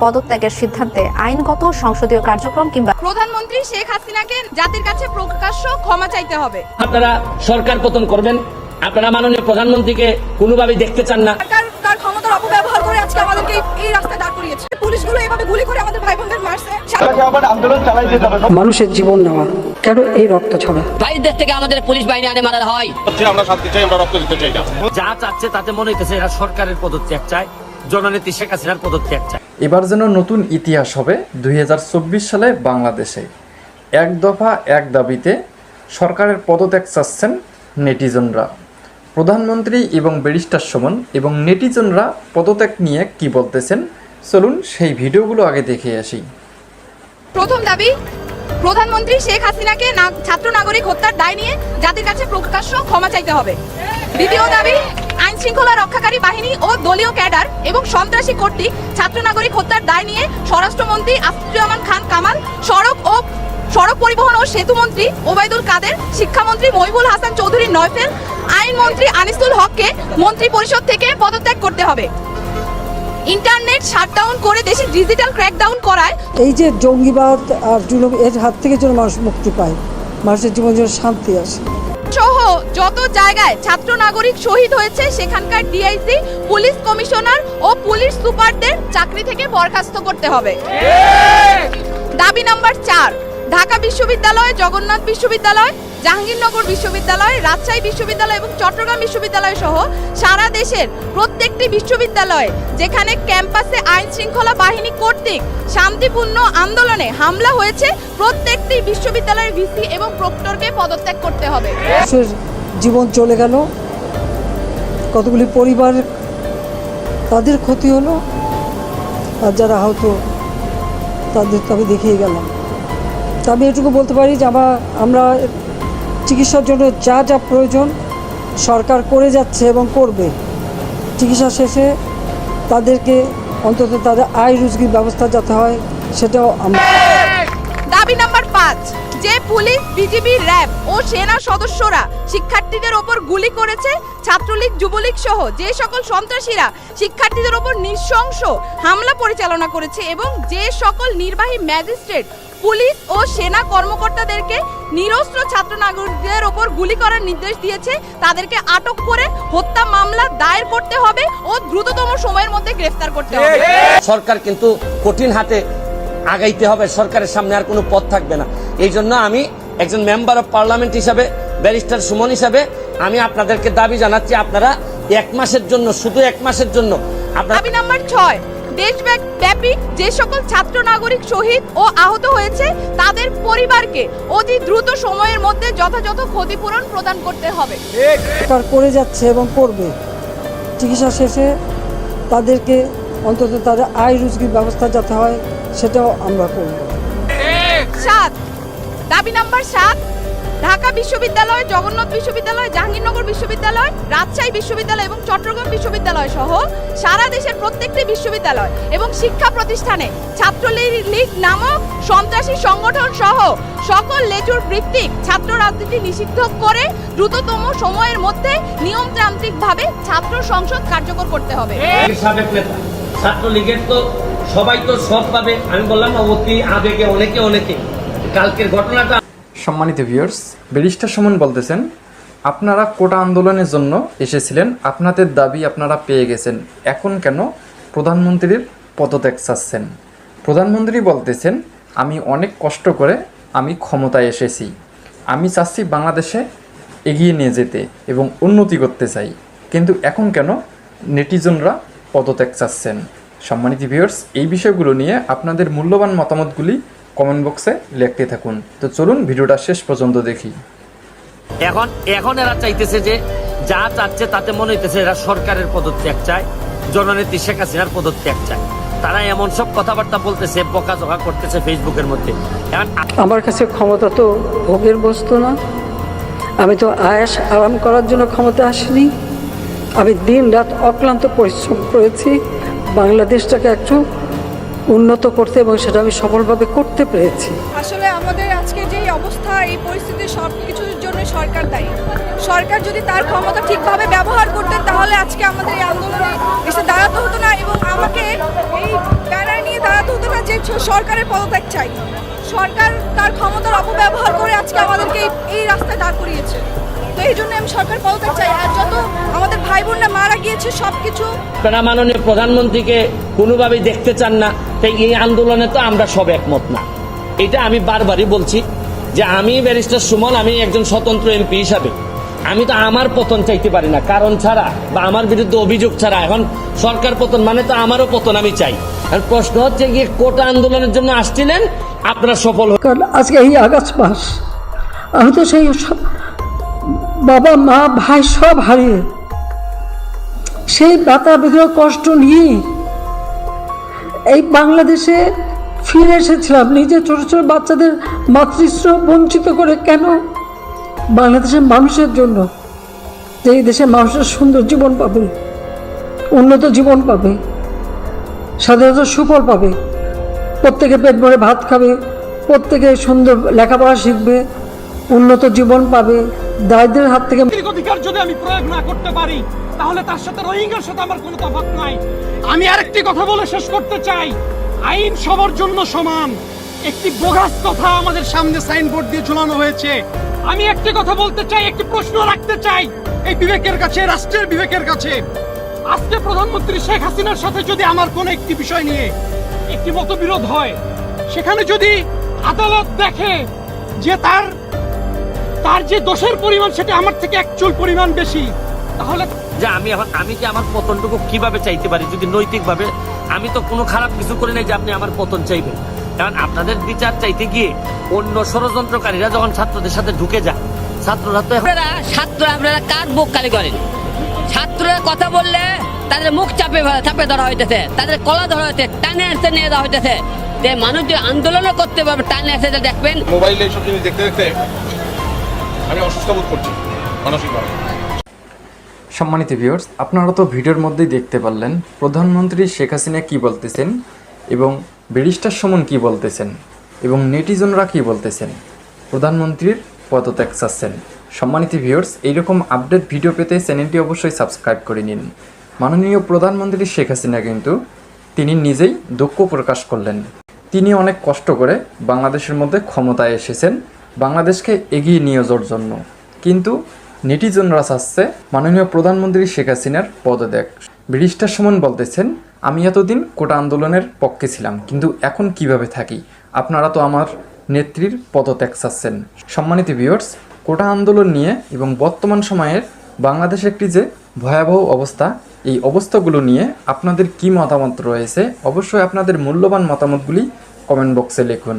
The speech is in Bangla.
পদত্যাগের সিদ্ধান্তে আইনগত সংসদীয় কার্যক্রম কিংবা প্রধানমন্ত্রী শেখ হাসিনাকে জাতির কাছে প্রকাশ্য ক্ষমা চাইতে হবে। আপনারা সরকার পতন করবেন আপনারা মাননীয় প্রধানমন্ত্রীকে কোনোভাবেই দেখতে চান না। সরকার তার ক্ষমতার অপব্যবহার করে আজকে আমাদেরকে এই- রাস্তায় দাঁড় করিয়েছে। পুলিশগুলো এভাবে গুলি করে আমাদের ভাই বোনদের মারছে মানুষের জীবন নেওয়া কেন এই রক্ত ছড়া? বাইরের থেকে আমাদের পুলিশ বাহিনী আনে মারা হয়। আমরা শান্তি চাই আমরা রক্ত দিতে চাই না। যা চাচ্ছে তাতে মনে হইতেছে এরা সরকারের পদত্যাগ চায় জননেত্রী শেখ হাসিনার পদত্যাগ চায়। এবার যেন নতুন ইতিহাস হবে দু হাজার চব্বিশ সালে বাংলাদেশে। এক দফা, এক দাবিতে সরকারের পদত্যাগ চাচ্ছেন নেটিজনরা। প্রধানমন্ত্রী এবং ব্যারিস্টার সুমন এবং নেটিজনরা পদত্যাগ নিয়ে কি বলতেছেন, চলুন সেই ভিডিওগুলো আগে দেখে আসি। প্রথম দাবি, প্রধানমন্ত্রী শেখ হাসিনাকে ছাত্র নাগরিক হত্যার দায় নিয়ে জাতির কাছে প্রকাশ্য ক্ষমা চাইতে হবে। দ্বিতীয় দাবি আইন শৃঙ্খলা রক্ষাকারী বাহিনী ও দলীয় ক্যাডার এবং সন্ত্রাসী কর্তৃক ছাত্র নাগরিক হত্যার দায় নিয়ে স্বরাষ্ট্রমন্ত্রী আফজুজ্জামান খান কামাল, সড়ক ও সড়ক পরিবহন ও সেতু মন্ত্রী ওবায়দুল কাদের, শিক্ষামন্ত্রী মহিবুল হাসান চৌধুরী নয়ফেল আইনমন্ত্রী আনিসুল হককে মন্ত্রী পরিষদ থেকে পদত্যাগ করতে হবে। ইন্টারনেট শাটডাউন করে দেশে ডিজিটাল ক্র্যাকডাউন করায় এই যে জঙ্গিবাদ আর জুলুম, এর হাত থেকে যেন মানুষ মুক্তি পায়, মানুষের জীবন যেন শান্তি আসে। যত জায়গায় ছাত্র নাগরিক শহীদ হয়েছে সেখানকার ডিআইসি পুলিশ কমিশনার ও পুলিশ সুপারদের চাকরি থেকে বরখাস্ত করতে হবে। দাবি নাম্বার চার ঢাকা বিশ্ববিদ্যালয়, জগন্নাথ বিশ্ববিদ্যালয়, জাহাঙ্গীরনগর বিশ্ববিদ্যালয়, রাজশাহী বিশ্ববিদ্যালয় এবং চট্টগ্রাম বিশ্ববিদ্যালয় সহ সারা দেশের প্রত্যেকটি বিশ্ববিদ্যালয়ে যেখানে ক্যাম্পাসে আইন শৃঙ্খলা বাহিনী কর্তৃক শান্তিপূর্ণ আন্দোলনে হামলা হয়েছে, প্রত্যেকটি বিশ্ববিদ্যালয়ের ভিসি এবং প্রক্টরকে পদত্যাগ করতে হবে। জীবন চলে গেল, কতগুলি পরিবার তাদের ক্ষতি হলো, আর যারা আহত তাদের তো আমি দেখিয়ে গেলাম। তা আমি এটুকু বলতে পারি যে আমরা আমরা চিকিৎসার জন্য যা যা প্রয়োজন সরকার করে যাচ্ছে এবং করবে, চিকিৎসা শেষে তাদেরকে অন্তত তাদের আয় রুজগির ব্যবস্থা যাতে হয়, সেটাও আমরা দাবি নাম্বার পাঁচ, যে পুলিশ, বিজিবি, র্যাব ও সেনা সদস্যরা শিক্ষার্থীদের ওপর গুলি করেছে, ছাত্রলীগ, যুবলীগ সহ যে সকল সন্ত্রাসীরা শিক্ষার্থীদের ওপর নৃশংস হামলা পরিচালনা করেছে এবং যে সকল নির্বাহী ম্যাজিস্ট্রেট পুলিশ ও সেনা কর্মকর্তাদেরকে নিরস্ত্র ছাত্র নাগরিকদের ওপর গুলি করার নির্দেশ দিয়েছে। তাদেরকে আটক করে হত্যা মামলা দায়ের করতে হবে ও দ্রুততম সময়ের মধ্যে গ্রেফতার করতে হবে। সরকার কিন্তু কঠিন হাতে আগাইতে হবে সরকারের সামনে আর কোনো পথ থাকবে না। এই জন্য আমি একজন মেম্বার অফ পার্লামেন্ট হিসাবে ব্যারিস্টার সুমন হিসাবে আমি আপনাদেরকে দাবি জানাচ্ছি আপনারা এক মাসের জন্য শুধু এক মাসের জন্য আপনার দাবি নাম্বার ছয় দেশব্যাপী যে সকল ছাত্র নাগরিক শহীদ ও আহত হয়েছে তাদের পরিবারকে অতি দ্রুত সময়ের মধ্যে যথাযথ ক্ষতিপূরণ প্রদান করতে হবে। সরকার করে যাচ্ছে এবং করবে। চিকিৎসা শেষে তাদেরকে অন্তত তাদের আয় রুজগির ব্যবস্থা যাতে হয় সেটাও আমরা করব। সাত। দাবি নাম্বার সাত ঢাকা বিশ্ববিদ্যালয়, জগন্নাথ বিশ্ববিদ্যালয়, জাহাঙ্গীরনগর বিশ্ববিদ্যালয়, রাজশাহী বিশ্ববিদ্যালয় এবং চট্টগ্রাম বিশ্ববিদ্যালয় সহ সারা দেশের প্রত্যেকটি বিশ্ববিদ্যালয় এবং শিক্ষা প্রতিষ্ঠানে ছাত্রলীগ নামক সন্ত্রাসী সংগঠন সহ সকল লেজুর ভিত্তিক ছাত্র রাজনীতি নিষিদ্ধ করে দ্রুততম সময়ের মধ্যে নিয়মতান্ত্রিকভাবে ছাত্র সংসদ কার্যকর করতে হবে। সাবেক নেতা, ছাত্রলীগের তো সবাই তো সৎ পাবে আমি বললাম অতি আবেগে অনেকে অনেকে, কালকের ঘটনাটা সম্মানিত ভিউয়ার্স ব্যারিস্টার সুমন বলতেছেন, আপনারা কোটা আন্দোলনের জন্য এসেছিলেন, আপনাদের দাবি আপনারা পেয়ে গেছেন, এখন কেন প্রধানমন্ত্রীর পদত্যাগ চাচ্ছেন? প্রধানমন্ত্রী বলতেছেন, আমি অনেক কষ্ট করে আমি ক্ষমতায় এসেছি। আমি চাচ্ছি বাংলাদেশে এগিয়ে নিয়ে যেতে এবং উন্নতি করতে চাই। কিন্তু এখন কেন নেটিজনরা পদত্যাগ চাচ্ছেন? সম্মানিত ভিউয়ার্স এই বিষয়গুলো নিয়ে আপনাদের মূল্যবান মতামতগুলি কমেন্ট বক্সে লিখতে থাকুন। তো চলুন ভিডিওটা শেষ পর্যন্ত দেখি। এখন এখন এরা চাইতেছে যে যা চাচ্ছে তাতে মনে হইতেছে এরা সরকারের পদত্যাগ চায় জননেত্রী শেখ হাসিনার পদত্যাগ চায়। তারা এমন সব কথাবার্তা বলতেছে বকাঝকা করতেছে ফেসবুকের মধ্যে। এখন আমার কাছে ক্ষমতা তো ভোগের বস্তু না। আমি তো আয়াস আরাম করার জন্য ক্ষমতা আসিনি। আমি দিন রাত অক্লান্ত পরিশ্রম করেছি। বাংলাদেশটাকে একটু উন্নত করতে এবং সেটা আমি সফলভাবে করতে পেরেছি। আসলে আমাদের আজকে যে অবস্থা, এই পরিস্থিতি সব কিছুর জন্য সরকার দায়ী। সরকার যদি তার ক্ষমতা ঠিকভাবে ব্যবহার করতেন, তাহলে আজকে আমাদের এই আন্দোলনে এসে দাঁড়াতে হতো না এবং আমাকে এই ব্যানার নিয়ে দাঁড়াতে হতো না যে সরকারের পদত্যাগ চাই। সরকার তার ক্ষমতার অপব্যবহার করে আজকে আমাদেরকে এই- রাস্তায় দাঁড় করিয়েছে। তো এই জন্য আমি সরকার পদত্যাগ চাই। আর যত আমাদের ভাই বোনরা মারা গিয়েছে সব কিছু আপনারা মাননীয় প্রধানমন্ত্রীকে কোনোভাবেই দেখতে চান না। তাই এই আন্দোলনে তো আমরা সব একমত না। এটা আমি বারবারই বলছি যে আমি ব্যারিস্টার সুমন আমি একজন স্বতন্ত্র এমপি হিসাবে। আমি তো আমার পতন চাইতে পারি না। কারণ ছাড়া বা আমার বিরুদ্ধে অভিযোগ ছাড়া এখন সরকার পতন মানে তো আমারও পতন আমি চাই। আর প্রশ্ন হচ্ছে গিয়ে কোটা আন্দোলনের জন্য আসছিলেন আপনারা সফল কারণ আজকে এই আগস্ট মাস আমি তো সেই সব বাবা মা, ভাই সব হারিয়ে। সেই বাতা বেদনা কষ্ট নিয়ে এই বাংলাদেশে ফিরে এসেছিলাম। নিজে ছোট ছোট বাচ্চাদের মাতৃশ্রম বঞ্চিত করে কেন বাংলাদেশের মানুষের জন্য? যে এই দেশের মানুষের সুন্দর জীবন পাবে, উন্নত জীবন পাবে, স্বাধীনতা সুফল পাবে, প্রত্যেকে পেট ভরে ভাত খাবে, প্রত্যেকে সুন্দর লেখাপড়া শিখবে উন্নত জীবন পাবে। দারিদ্রের হাত থেকে অধিকার যদি আমি প্রয়োগ না করতে পারি, তাহলে তার সাথে রোহিঙ্গার সাথে আমার কোনো তফাৎ নাই। আমি আরেকটি কথা বলে শেষ করতে চাই। আইন সবার জন্য সমান। একটি বোগাস কথা আমাদের সামনে সাইনবোর্ড দিয়ে ঝুলানো হয়েছে। আমি একটি কথা বলতে চাই, একটি প্রশ্ন রাখতে চাই। এই বিবেকের কাছে, রাষ্ট্রের বিবেকের কাছে। আজকে প্রধানমন্ত্রী শেখ হাসিনার সাথে যদি আমার কোনো একটি বিষয় নিয়ে একটি মতবিরোধ হয়, সেখানে যদি আদালত দেখে যে তার তার যে দোষের পরিমাণ সেটা আমার থেকে এক চুল পরিমাণ বেশি। তাহলে যে আমি এখন আমি কি আমার পতনটুকু কীভাবে চাইতে পারি? যদি নৈতিকভাবে আমি তো কোনো খারাপ কিছু করি নাই যে আপনি আমার পতন চাইবেন। কারণ আপনাদের বিচার চাইতে গিয়ে অন্য ষড়যন্ত্রকারীরা যখন ছাত্রদের সাথে ঢুকে যায় ছাত্ররা তো এখন আপনারা কার বুক কালি করেন? ছাত্ররা কথা বললে তাদের মুখ চাপে চাপে ধরা হইতেছে। তাদের কলা ধরা হইতেছে টানে আসতে নিয়ে দেওয়া হইতেছে। যে মানুষ যে আন্দোলনও করতে পারবে টানে আসতে দেখবেন মোবাইলে এইসব জিনিস দেখতে দেখতে আমি অসুস্থ বোধ করছি মানসিকভাবে সম্মানিত ভিউয়ার্স আপনারা তো ভিডিওর মধ্যেই দেখতে পারলেন, প্রধানমন্ত্রী শেখ হাসিনা কী বলতেছেন এবং ব্যারিস্টার সুমন কি বলতেছেন এবং নেটিজনরা কি বলতেছেন? প্রধানমন্ত্রীর পদত্যাগ চাচ্ছেন। সম্মানিত ভিউয়ার্স এইরকম আপডেট ভিডিও পেতে চ্যানেলটি অবশ্যই সাবস্ক্রাইব করে নিন। মাননীয় প্রধানমন্ত্রী শেখ হাসিনা কিন্তু তিনি নিজেই দুঃখ প্রকাশ করলেন। তিনি অনেক কষ্ট করে বাংলাদেশের মধ্যে ক্ষমতায় এসেছেন। বাংলাদেশকে এগিয়ে নিয়ে যাওয়ার জন্য। কিন্তু নেটিজনরা চাচ্ছে মাননীয় প্রধানমন্ত্রী শেখ হাসিনার পদত্যাগ। ব্রিটিশটার সমান বলতেছেন, আমি এতদিন কোটা আন্দোলনের পক্ষে ছিলাম, কিন্তু এখন কীভাবে থাকি? আপনারা তো আমার নেত্রীর পদত্যাগ চাচ্ছেন। সম্মানিত ভিউয়ার্স, কোটা আন্দোলন নিয়ে এবং বর্তমান সময়ের বাংলাদেশে একটি যে ভয়াবহ অবস্থা, এই অবস্থাগুলো নিয়ে আপনাদের কি মতামত রয়েছে? অবশ্যই আপনাদের মূল্যবান মতামতগুলি কমেন্ট বক্সে লিখুন।